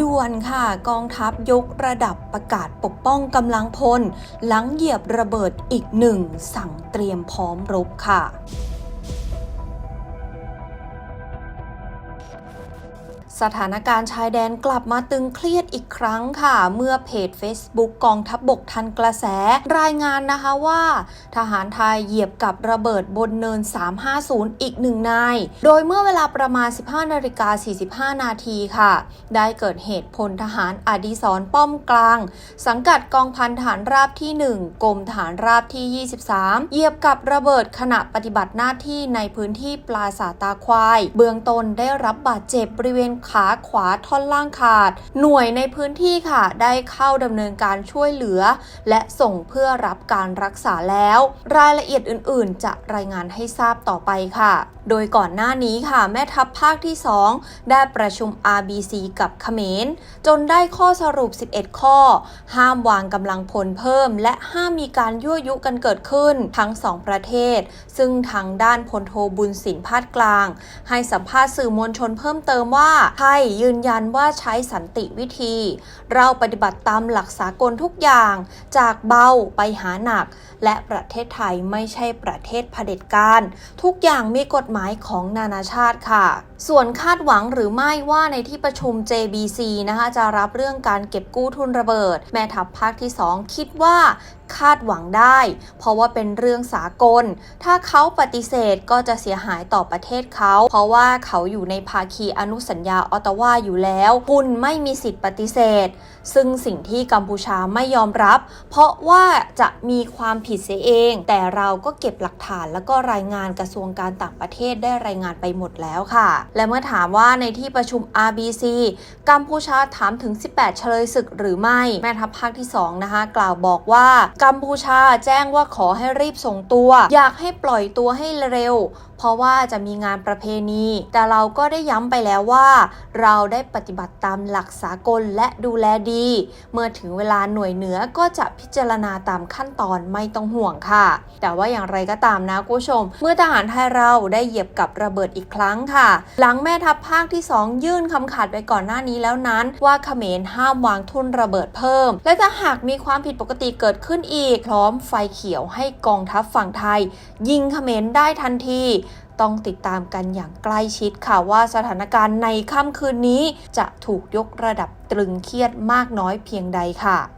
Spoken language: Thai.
ด่วนค่ะกองทัพยกระดับประกาศปกป้องกำลังพล หลังเหยียบระเบิดอีกหนึ่ง สั่งเตรียมพร้อมรบค่ะ สถานการณ์ชายแดนกลับมาตึงเครียดอีกครั้งค่ะ เมื่อเพจ Facebook กองทัพบบกทันกระแส รายงานนะคะว่า ทหารไทยเหยียบกับระเบิดบนเนิน 350 อีกหนึ่งนาย โดยเมื่อเวลาประมาณ 15นาฬิกา45 นาทีค่ะ ได้เกิดเหตุพลทหารอดิศรป้อมกลาง สังกัดกองพันฐานราบที่ 1 กรมฐานราบที่ 23 เหยียบกับระเบิดขณะปฏิบัติหน้าที่ในพื้นที่ปราสาตาควาย เบื้องต้นได้รับบาดเจ็บบริเวณขาขวาท่อนล่างขาด หน่วยในพื้นที่ค่ะ ได้เข้าดำเนินการช่วยเหลือ และส่งเพื่อรับการรักษาแล้ว รายละเอียดอื่นๆ จะรายงานให้ทราบต่อไปค่ะ โดยก่อนหน้านี้ค่ะ แม่ทัพภาคที่ 2 ได้ประชุม RBC กับเขมร จนได้ข้อสรุป 11 ข้อ ห้ามวางกำลังพลเพิ่ม และห้ามมีการยั่วยุกันเกิดขึ้นทั้งสองประเทศ ซึ่งทางด้านพลโทบุญสินพาดกลาง ให้สัมภาษณ์สื่อมวลชนเพิ่มเติมว่าไทยยืนยันว่าใช้สันติวิธี เราปฏิบัติตามหลักสากลทุกอย่าง จากเบาไปหาหนัก และประเทศไทยไม่ใช่ประเทศเผด็จการ ทุกอย่างมีกฎหมายของนานาชาติค่ะ ส่วนคาดหวังหรือไม่ว่าในที่ประชุม JBC นะคะจะรับเรื่องการเก็บกู้ทุนระเบิด แม่ทัพภาคที่ 2 คิดว่าคาดหวังได้ เพราะว่าเป็นเรื่องสากล ถ้าเขาปฏิเสธก็จะเสียหายต่อประเทศเขา เพราะว่าเขาอยู่ในภาคีอนุสัญญาออตตาวาอยู่แล้ว คุณไม่มีสิทธิ์ปฏิเสธ ซึ่งสิ่งที่กัมพูชาไม่ยอมรับ เพราะว่าจะมีความผิดเสียเอง แต่เราก็เก็บหลักฐานแล้วก็รายงานกระทรวงการต่างประเทศได้รายงานไปหมดแล้วค่ะ และเมื่อถามว่าในที่ประชุม RBC กัมพูชาถามถึง 18 เฉลยศึกหรือไม่ แม่ทัพภาคที่ 2 นะคะ กล่าวบอกว่ากัมพูชาแจ้งว่าขอให้รีบส่งตัว อยากให้ปล่อยตัวให้เร็ว เพราะว่าจะมีงานประเพณี แต่เราก็ได้ย้ำไปแล้วว่า เราได้ปฏิบัติตามหลักสากลและดูแลดี เมื่อถึงเวลาหน่วยเหนือก็จะพิจารณาตามขั้นตอนไม่ต้องห่วงค่ะ แต่ว่าอย่างไรก็ตามนะคุณผู้ชม เมื่อทหารไทยเราได้เหยียบกับระเบิดอีกครั้งค่ะ หลังแม่ทัพภาคที่ 2 ยื่นคำขาดไปก่อนหน้านี้แล้วนั้น ว่าเขมรห้ามวางทุนระเบิดเพิ่ม และถ้าหากมีความผิดปกติเกิดขึ้นอีก พร้อมไฟเขียวให้กองทัพฝั่งไทย ยิงเขมรได้ทันที ต้องติดตามกันอย่างใกล้ชิดค่ะว่าสถานการณ์ในค่ำคืนนี้จะถูกยกระดับตรึงเครียดมากน้อยเพียงใดค่ะ